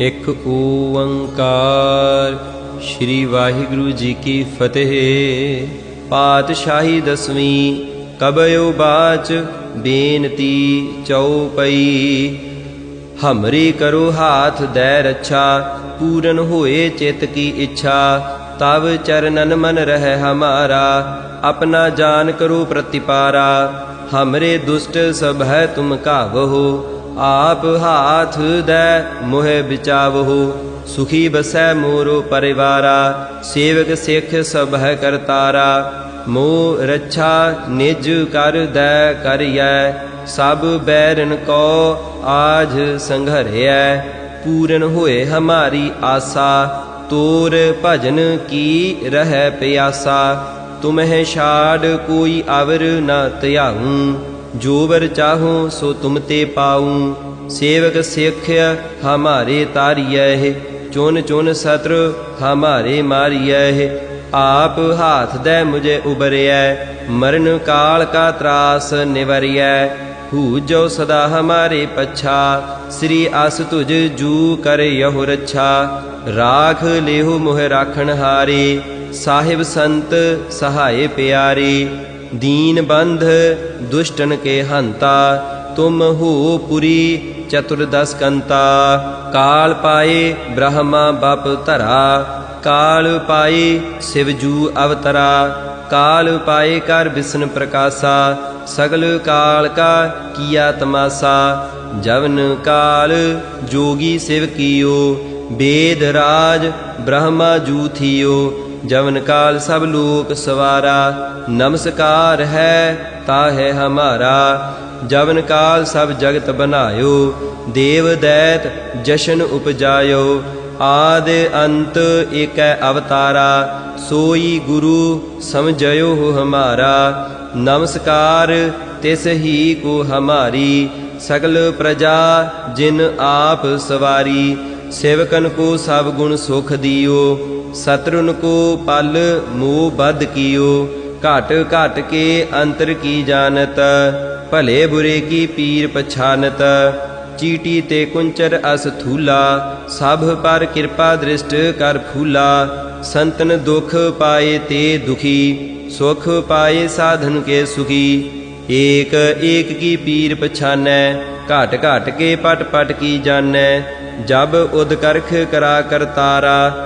ਇੱਕ ਓੰਕਾਰ। ਸ੍ਰੀ ਵਾਹਿਗੁਰੂ ਜੀ ਕੀ ਫਤਿਹ। ਪਾਤਸ਼ਾਹੀ ਦਸਵੀਂ ਕਬਿਓ ਬਾਚ ਬੇਨਤੀ ਚਉਪਈ। ਹਮਰੀ ਕਰੋ ਹਾਥ ਦੈ ਰੱਛਾ, ਪੂਰਨ ਹੋਏ ਚਿਤ ਕੀ ਇੱਛਾ। ਤਵ ਚਰਨਨ ਮਨ ਰਹਿ ਹਮਾਰਾ, ਆਪਣਾ ਜਾਨ ਕਰੋ ਪ੍ਰਤਿਪਾਰਾ। ਹਮਰੇ ਦੁਸ਼ਟ ਸਭ ਹੈ ਤੁਮ ਕਾਵਹੋ ਆਪ ਹਾਥ ਦੈ ਮੋਹਿ ਬਿਚਾਵਹੋ, ਸੁਖੀ ਬਸੈ ਮੋਰੋ ਪਰਿਵਾਰਾ, ਸੇਵਕ ਸਿੱਖ ਸਭ ਹੈ ਕਰਤਾਰਾ ਮੋ ਰੱਛਾ ਨਿਜ ਕਰ ਦੈ ਕਰਿਐ, ਸਭ ਬੈਰਨ ਕੋ ਆਜ ਸੰਘਰਿਐ, ਪੂਰਨ ਹੋਏ ਹਮਾਰੀ ਆਸਾ, ਤੋਰ ਭਜਨ ਕੀ ਰਹਿ ਪਿਆਸਾ, ਤੁਮਹਿ ਛਾੜ ਕੋਈ ਅਵਰ ਨ ਧਿਆਉ। ਜੋ ਵਰ ਚਾਹੋ, ਸੋ ਤੁਮ ਤੇ ਪਾਉ ਸੇਵਕ ਸਿੱਖ ਹਮਾਰੇ ਤਾਰੀਐ ਚੁਨ ਚੁਨ ਸਤਰ, ਹਮਾਰੇ ਮਾਰੀਐ ਆਪ ਹਾਥ ਦੇ ਮੁਝੇ ਉਬਰਿਐ, ਮਰਨ ਕਾਲ ਕਾ ਤਰਾਸ ਨਿਵਰਿਐ। ਹੂ ਜੋ ਸਦਾ ਹਮਾਰੇ ਪਛਾ, ਸ੍ਰੀ ਅਸ ਤੁਜ ਜੂ ਕਰ ਯਹੁ ਰੱਛਾ। ਰਾਖ ਲਿਹੁ ਮੋਹ ਰਾਖਣ ਹਾਰੇ, ਸਾਹਿਬ ਸੰਤ ਸਹਾਏ ਪਿਆਰੇ। ਦੀਨ ਬੰਧ ਦੁਸ਼ਟਨ ਕੇ ਹੰਤਾ, ਤੁਮ ਹੋ ਪੁਰੀ ਚਤੁਰਦਸ ਕੰਤਾ। ਕਾਲ ਪਾਏ ਬ੍ਰਹਮਾ ਬਪ ਧਰਾ, ਕਾਲ ਪਾਏ ਸ਼ਿਵਜੂ ਅਵਤਰਾ। ਕਾਲ ਪਾਏ ਕਰ ਵਿਸ਼ਨ ਪ੍ਰਕਾਸ਼ਾ, ਸਗਲ ਕਾਲ ਕਾ ਕੀਆ ਤਮਾਸਾ। ਜਵਨ ਕਾਲ ਜੋਗੀ ਸਿਵ ਕੀਓ, ਬੇਦ ਰਾਜ ਬ੍ਰਹਮਾ ਜੂ ਥੀਓ। ਜਵਨ ਕਾਲ ਸਭ ਲੋਕ ਸਵਾਰਾ, ਨਮਸਕਾਰ ਹੈ ਤਾਹੇ ਹਮਾਰਾ। ਜਵਨ ਕਾਲ ਸਭ ਜਗਤ ਬਨਾਇਓ, ਦੇਵ ਦੈਤ ਜਸ਼ਨ ਉਪਜਾਇਓ। ਆਦ ਅੰਤ ਏਕੈ ਅਵਤਾਰਾ, ਸੋਈ ਗੁਰੂ ਸਮਝਿਓ ਹੋ ਹਮਾਰਾ। ਨਮਸਕਾਰ ਤਿਸ ਹੀ ਕੋ ਹਮਾਰੀ, ਸਗਲ ਪ੍ਰਜਾ ਜਿਨ ਆਪ ਸਵਾਰੀ। ਸੇਵਕਨ ਕੋ ਸਭ ਗੁਣ ਸੁਖ ਦਿਓ ਸਤਰੁਨ ਕੋ ਪਲ ਮੋਹ ਬਦ ਕੀਓ ਘਟ ਘਟ ਕੇ ਅੰਤਰ ਕੀ ਜਾਣਤ ਭਲੇ ਬੁਰੇ ਕੀ ਪੀਰ ਪਛਾਨਤ ਚੀਟੀ ਤੇ ਕੁੰਚਰ ਅਸ ਥੂਲਾ ਸਭ ਪਰ ਕਿਰਪਾ ਦ੍ਰਿਸ਼ਟ ਕਰ ਫੂਲਾ ਸੰਤਨ ਦੁਖ ਪਾਏ ਤੇ ਦੁਖੀ ਸੁਖ ਪਾਏ ਸਾਧਨ ਕੇ ਸੁਖੀ ਏਕ ਏਕ ਕੀ ਪੀਰ ਪਛਾਨੈ ਘਟ ਘਟ ਕੇ ਪਟ ਪਟ ਕੀ ਜਾਣੈ ਜਬ ਉਦ ਕਰਖ ਕਰਾ ਕਰਤਾਰਾ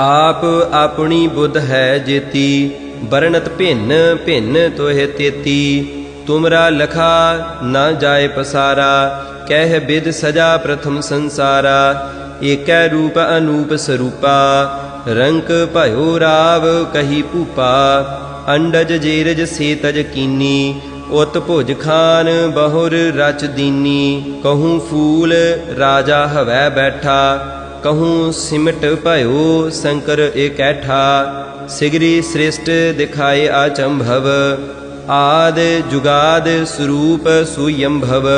ਆਪ ਆਪਣੀ ਬੁੱਧ ਹੈ ਜੇਤੀ, ਵਰਣਤ ਭਿੰਨ ਭਿੰਨ ਤੋਹਿ ਤੇਤੀ। ਤੁਮਰਾ ਲਖਾ ਨਾ ਜਾਏ ਪਸਾਰਾ, ਕਹਿ ਬਿਦ ਸਜਾ ਪ੍ਰਥਮ ਸੰਸਾਰਾ। ਏਕੈ ਰੂਪ ਅਨੂਪ ਸਰੂਪਾ, ਰੰਕ ਭਇਓ ਰਾਵ ਕਹੀ ਭੂਪਾ। ਅੰਡਜ ਜੇਰਜ ਸੇਤਜ ਕੀਨੀ, ਉਤ ਭੁਜ ਖਾਨ ਬਹੁਰ ਰਚ ਦੀਨੀ। ਕਹੂੰ ਫੂਲ ਰਾਜਾ ਹਵੈ ਬੈਠਾ ਕਹੂੰ ਸਿਮਟ ਭਇਓ ਸ਼ੰਕਰ ਏਕੈਠਾ ਸਿਗਰੀ ਸ੍ਰਿਸ਼ਟ ਦਿਖਾਏ ਆਚੰਭਵ ਆਦ ਜੁਗਾਦ ਸਰੂਪ ਸੁਯੰਭਵ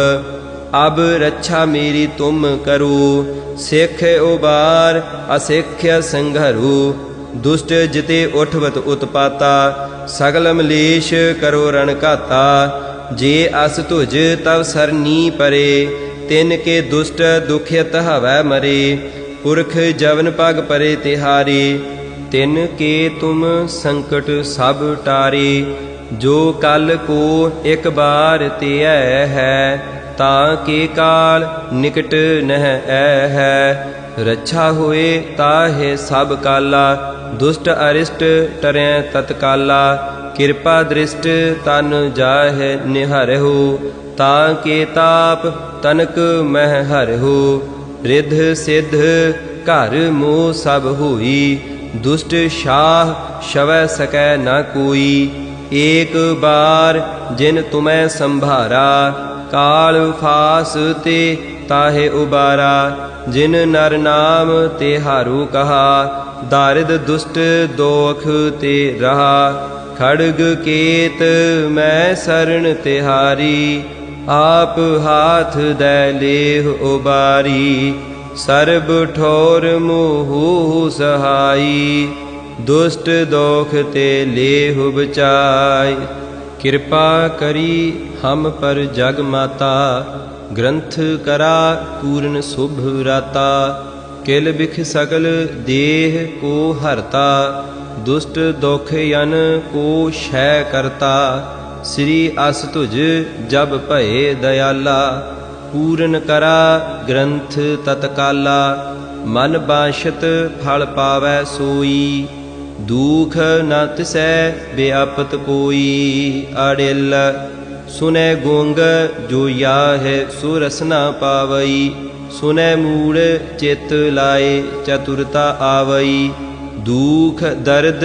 ਅਬ ਰੱਛਾ ਮੇਰੀ ਤੁਮ ਕਰੋ ਸਿੱਖ ਉਬਾਰ ਅਸਿੱਖ ਸੰਘਰੂ ਦੁਸ਼ਟ ਜਿਤੇ ਉਠਵਤ ਉਤਪਾਤਾ ਸਗਲ ਮਲੇਸ਼ ਕਰੋ ਰਣ ਘਾਤਾ ਜੇ ਅਸ ਤੁਜ ਤਵ ਸਰਨੀ ਪਰੇ ਤਿਨ ਕੇ ਦੁਸ਼ਟ ਦੁਖਿਤ ਹਵੈ ਮਰੇ ਪੁਰਖ ਜਵਨ ਪਗ ਪਰੇ ਤਿਹਾਰੇ, ਤਿਨ ਕੇ ਤੁਮ ਸੰਕਟ ਸਭ ਟਾਰੇ, ਜੋ ਕਲ ਕੋ ਇੱਕ ਬਾਰ ਧਿਐ ਹੈ, ਤਾਂ ਕੇ ਕਾਲ ਨਿਕਟ ਨਹਿ ਐ ਹੈ। ਰੱਛਾ ਹੋਏ ਤਾਹੇ ਸਭ ਕਾਲਾ, ਦੁਸ਼ਟ ਅਰਿਸ਼ਟ ਟਰੈ ਤਤਕਾਲਾ, ਕਿਰਪਾ ਦ੍ਰਿਸ਼ਟ ਤਨ ਜਾਹਿ ਨਿਹਰਹੁ, ਤਾਂ ਕੇ ਤਾਪ ਤਨਕ ਮਹਿ ਹਰਹੁ। ਰਿਧ ਸਿਧ ਘਰ ਮੋਹ ਸਭ ਹੋਈ, ਦੁਸ਼ਟ ਸ਼ਾਹ ਸ਼ਵੈ ਸਕੈ ਨਾ ਕੋਈ। ਏਕ ਬਾਰ ਜਿਨ ਤੁਮੈ ਸੰਭਾਰਾ, ਕਾਲ ਫਾਸ ਤੇ ਤਾਹੇ ਉਬਾਰਾ। ਜਿਨ ਨਰ ਨਾਮ ਤੇ ਹਾਰੂ ਕਹਾ, ਦਾਰਿਦ ਦੁਸ਼ਟ ਦੋਖ ਤੇ ਰਹਾ। ਖੜਗ ਕੇਤ ਮੈਂ ਸਰਣ ਤਿਹਾਰੀ ਆਪ ਹਾਥ ਦੈ ਲੇਹ ਉਬਾਰੀ, ਸਰਬ ਠੋਰ ਮੋਹੁ ਸਹਾਈ। ਦੁਸ਼ਟ ਦੋਖ ਤੇ ਲੇਹ ਬਚਾਈ ਕਿਰਪਾ ਕਰੀ ਹਮ ਪਰ ਜਗ ਮਾਤਾ, ਗ੍ਰੰਥ ਕਰਾ ਪੂਰਨ ਸੁਭ ਰਾਤਾ। ਕਿਲ ਬਿਖ ਸਕਲ ਦੇਹ ਕੋ ਹਰਤਾ, ਦੁਸ਼ਟ ਦੁਖ ਯਨ ਕੋ ਸ਼ੈ ਕਰਤਾ। ਸ੍ਰੀ ਅਸ ਤੁਜ ਜਬ ਭਏ ਦਇਆਲਾ, ਪੂਰਨ ਕਰਾ ਗ੍ਰੰਥ ਤਤਕਾਲਾ, ਮਨ ਬਾਸ਼ਤ ਫਲ ਪਾਵੈ ਸੋਈ, ਦੂਖ ਨ ਤਿਸੈ ਬਿਆਪਤ ਕੋਈ, ਅੜਿਲ ਸੁਨੈ ਗੋੰਗ ਜੋ ਯਾਹੈ ਸੋ ਰਸਨਾ ਪਾਵਈ, ਸੁਨੈ ਮੂੜ ਚਿਤ ਲਾਏ ਚਤੁਰਤਾ ਆਵਈ, ਦੂਖ ਦਰਦ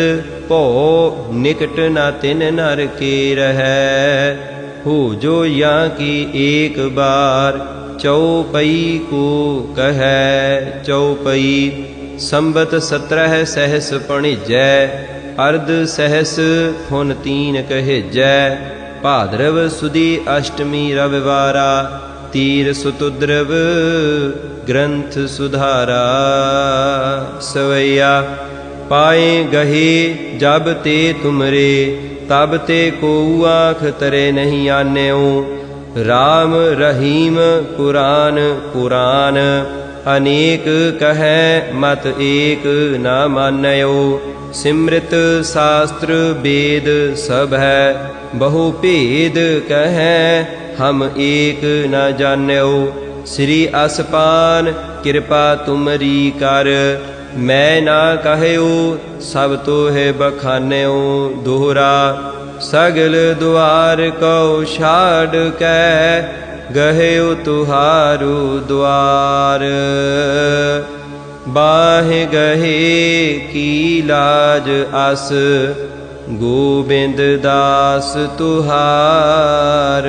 ਭੋ ਨਿਕਟ ਨਾ ਤਿਨ ਨਰ ਕੇ ਰਹੈ। ਹੋ ਜੋ ਯਾ ਕੀ ਏਕ ਬਾਰ, ਚਉਪਈ ਕੋ ਕਹੈ। ਚਉਪਈ ਸੰਬਤ 17 ਸਹਿਸ ਪਣਿਜੈ, ਅਰਧ ਸਹਿਸ ਫੁਨ ਤੀਨ ਕਹਿਜੈ। ਭਾਦਰਵ ਸੁਦੀ ਅਸ਼ਟਮੀ ਰਵਿਵਾਰਾ, ਤੀਰ ਸੁਤੁਦਰਵ ਗ੍ਰੰਥ ਸੁਧਾਰਾ। ਸਵਈਆ ਪਾਏ ਗਹੇ, ਜਬ ਤੇ ਤੁਮਰੇ, ਤਬ ਤੇ ਕੋ ਆਖ ਤਰੇ ਨਹੀਂ ਆਨਿਓ। RAM ਰਹੀਮ ਕੁਰਾਨ ਕੁਰਾਨ ਅਨੇਕ ਕਹੈ ਮਤ ਏਕ ਨਾ ਮਾਨਿਓ। ਸਿਮ੍ਰਿਤ ਸ਼ਾਸਤਰ ਵੇਦ ਸਭ ਹੈ, ਬਹੁ ਭੇਦ ਕਹੈ ਹਮ ਏਕ ਨਾ ਜਾਣਿਓ। ਸ੍ਰੀ ਅਸਪਾਨ ਕਿਰਪਾ ਤੁਮਰੀ ਕਰ ਮੈਂ ਨਾ ਕਹਿਓ ਸਭ ਤੋਹੇ ਬਖਾਨਿਓ ਦੋਹਰਾ ਸਗਲ ਦੁਆਰ ਕਉ ਛਾੜ ਕੈ ਗਹਿਓ ਤੁਹਾਰੂ ਦੁਆਰ। ਬਾਹਿ ਗਹੇ ਕੀ ਲਾਜ ਅਸ, ਗੋਬਿੰਦ ਦਾਸ ਤੁਹਾਰ।